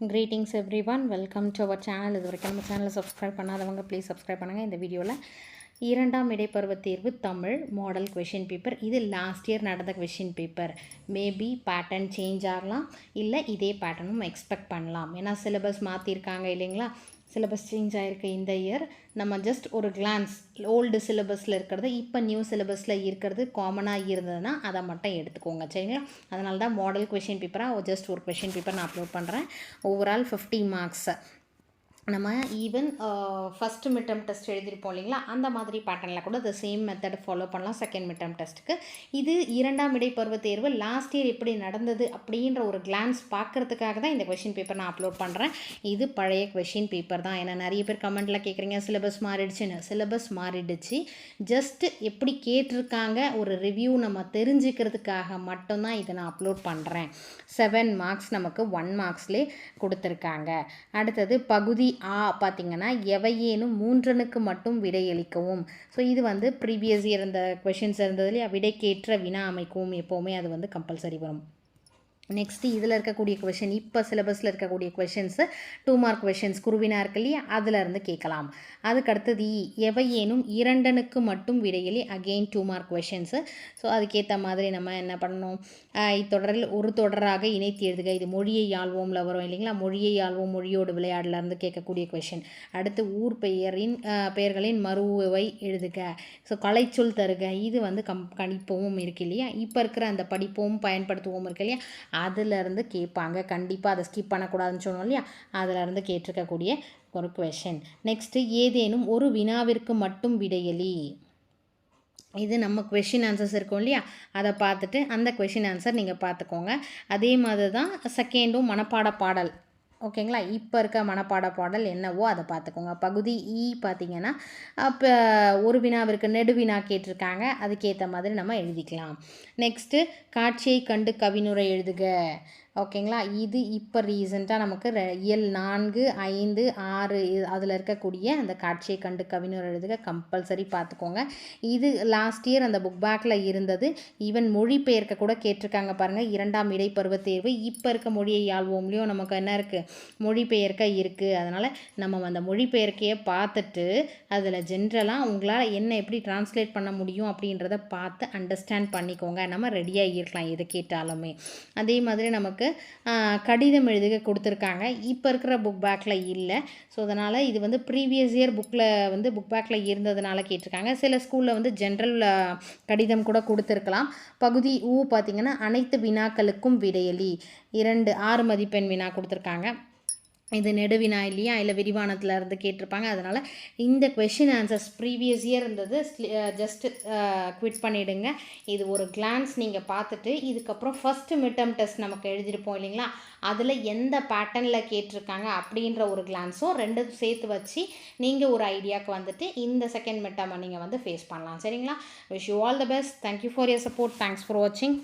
Greetings everyone welcome to our channel இது வரைக்கும் நம்ம சேனலை சப்ஸ்கிரைப் பண்ணாதவங்க ப்ளீஸ் சப்ஸ்கிரைப் பண்ணுங்கள் இந்த வீடியோவில் இரண்டாம் இடைப்பருவ தேர்வு தமிழ் மாடல் கொஷின் பேப்பர் இது லாஸ்ட் இயர் நடந்த question paper maybe pattern change ஆகலாம் இல்லை இதே பேட்டர்னும் எக்ஸ்பெக்ட் பண்ணலாம். ஏன்னா சிலபஸ் மாற்றிருக்காங்க இல்லைங்களா? சிலபஸ் சேஞ்ச் ஆகிருக்கு இந்த இயர் நம்ம ஜஸ்ட் ஒரு கிளான்ஸ் ஓல்டு சிலபஸில் இருக்கிறது இப்போ நியூ சிலபஸில் இருக்கிறது காமனாக இருந்ததுன்னா அதை மட்டும் எடுத்துக்கோங்க சரிங்களா? அதனால தான் மாடல் கொஷின் பேப்பராக ஜஸ்ட் ஒரு கொஷின் பேப்பர் நான் அப்லோட் பண்ணுறேன் ஓவரால் ஃபிஃப்டி மார்க்ஸை நம்ம ஈவன் ஃபஸ்ட்டு மிட்டம் டெஸ்ட் எழுதியிருப்போம் இல்லைங்களா? அந்த மாதிரி பேட்டர்னில் கூட the சேம் மெத்தட் ஃபாலோ பண்ணலாம் செகண்ட் மிட்டம் டெஸ்ட்டுக்கு இது இரண்டாம் இடைப்பருவ தேர்வு லாஸ்ட் இயர் எப்படி நடந்தது அப்படின்ற ஒரு கிளான்ஸ் பார்க்கறதுக்காக தான் இந்த கொஷின் பேப்பர் நான் அப்லோட் பண்ணுறேன் இது பழைய கொஷின் பேப்பர் தான். ஏன்னா நிறைய பேர் கமெண்ட்டில் கேட்குறீங்க சிலபஸ் மாறிடுச்சுன்னு. சிலபஸ் மாறிடுச்சு. ஜஸ்ட் எப்படி கேட்டிருக்காங்க ஒரு ரிவ்யூ நம்ம தெரிஞ்சுக்கிறதுக்காக மட்டும்தான் இதை நான் அப்லோட் பண்ணுறேன் செவன் மார்க்ஸ் நமக்கு ஒன் மார்க்ஸ்லேயே கொடுத்துருக்காங்க. அடுத்தது பகுதி ஆ பார்த்திங்கன்னா எவையேனும் மூன்றனுக்கு மட்டும் விடையளிக்கவும் ஸோ இது வந்து ப்ரீவியஸ் இயர் இந்த கொஷின்ஸ் இருந்தது இல்லையா? விடைக்கேற்ற வினா அமைக்கவும் எப்போவுமே அது வந்து கம்பல்சரி வரும். நெக்ஸ்ட்டு இதில் இருக்கக்கூடிய கொஷின் இப்போ சிலபஸில் இருக்கக்கூடிய கொஷின்ஸு டூ மார்க் கொஷின்ஸ் குருவினா இருக்கு இல்லையா? அதிலிருந்து கேட்கலாம். அதுக்கு அடுத்தது இ எவையேனும் இரண்டனுக்கு மட்டும் விடையிலே again two mark questions so அதுக்கேற்ற மாதிரி நம்ம என்ன பண்ணணும்? இத்தொடரில் ஒரு தொடராக இணைத்து எழுதுக. இது மொழியை ஆள்வோம்ல வரும் இல்லைங்களா? மொழியை ஆழ்வோம் மொழியோடு விளையாடலருந்து கேட்கக்கூடிய கொஷின் அடுத்து ஊர் பெயரின் பெயர்களின் மறுவை எழுதுக. ஸோ கலைச்சொல் தருக. இது வந்து கம் கணிப்பவும் இருக்கு இல்லையா? இப்போ இருக்கிற அந்த படிப்பவும் பயன்படுத்துவோம் இருக்கு இல்லையா? அதிலிருந்து கேட்பாங்க. கண்டிப்பாக அதை ஸ்கிப் பண்ணக்கூடாதுன்னு சொன்னோம் இல்லையா? அதிலிருந்து கேட்டிருக்கக்கூடிய ஒரு கொஷின் நெக்ஸ்ட்டு ஏதேனும் ஒரு வினாவிற்கு மட்டும் விடையலி. இது நம்ம கொஷின் ஆன்சர்ஸ் இருக்கும் இல்லையா? அதை பார்த்துட்டு அந்த கொஷின் ஆன்சர் நீங்கள் பார்த்துக்கோங்க. அதே மாதிரி தான் செகண்டும் மனப்பாட பாடல். ஓகேங்களா? இப்போ இருக்க மனப்பாட பாடல் என்னவோ அதை பார்த்துக்கோங்க பகுதி இ பார்த்தீங்கன்னா அப்போ ஒரு வினாவிற்கு நெடுவினா கேட்டிருக்காங்க. அதுக்கேற்ற மாதிரி நம்ம எழுதிக்கலாம். நெக்ஸ்ட்டு காட்சியை கண்டு கவினுரை எழுதுக. ஓகேங்களா? இது இப்போ ரீசெண்டாக நமக்கு ரெ- இயல் நான்கு ஐந்து ஆறு அதில் இருக்கக்கூடிய அந்த காட்சியை கண்டு கவிஞர் எழுதுக கம்பல்சரி பார்த்துக்கோங்க இது லாஸ்ட் இயர் அந்த புக் பேக்கில் இருந்தது. ஈவன் மொழிபெயர்க்க கூட கேட்டிருக்காங்க பாருங்கள் இரண்டாம் இடைப்பருவ தேர்வு. இப்போ இருக்க மொழியை யாழ்வோம்லையும் நமக்கு என்ன இருக்குது மொழிபெயர்க்க இருக்குது அதனால் நம்ம அந்த மொழிபெயர்க்கையை பார்த்துட்டு அதில் ஜென்ரலாக உங்களால் என்ன எப்படி டிரான்ஸ்லேட் பண்ண முடியும் அப்படின்றத பார்த்து அண்டர்ஸ்டாண்ட் பண்ணிக்கோங்க. நம்ம ரெடியாக இருக்கலாம் எது கேட்டாலுமே. அதே மாதிரி நமக்கு கடிதம் எழுதுக கொடுத்துருக்காங்க. இப்போ இருக்கிற புக் பேக்கில் இல்லை. ஸோ அதனால் இது வந்து ப்ரீவியஸ் இயர் புக்கில் வந்து புக் பேக்கில் இருந்ததுனால கேட்டிருக்காங்க. சில ஸ்கூலில் வந்து ஜென்ரல் கடிதம் கூட கொடுத்துருக்கலாம். பகுதி ஊ பார்த்திங்கன்னா அனைத்து வினாக்களுக்கும் விடையலி. இரண்டு ஆறு மதிப்பெண் வினா கொடுத்துருக்காங்க. இது நெடுவினா இல்லையா? இல்லை விரிவானத்தில் இருந்து கேட்டிருப்பாங்க. அதனால் இந்த கொஷின் ஆன்சர்ஸ் ப்ரீவியஸ் இயர் இருந்தது. ஜஸ்ட்டு குவிட் பண்ணிவிடுங்க இது ஒரு கிளான்ஸ் நீங்கள் பார்த்துட்டு இதுக்கப்புறம் ஃபஸ்ட்டு மிட்டம் டெஸ்ட் நமக்கு எழுதியிருப்போம் இல்லைங்களா? அதில் எந்த பேட்டர்னில் கேட்டிருக்காங்க அப்படின்ற ஒரு கிளான்ஸும் ரெண்டும் சேர்த்து வச்சு நீங்கள் ஒரு ஐடியாவுக்கு வந்துட்டு இந்த செகண்ட் மிட்டமை நீங்கள் வந்து ஃபேஸ் பண்ணலாம். சரிங்களா? Wish you all the best thank you for your support thanks for வாட்சிங்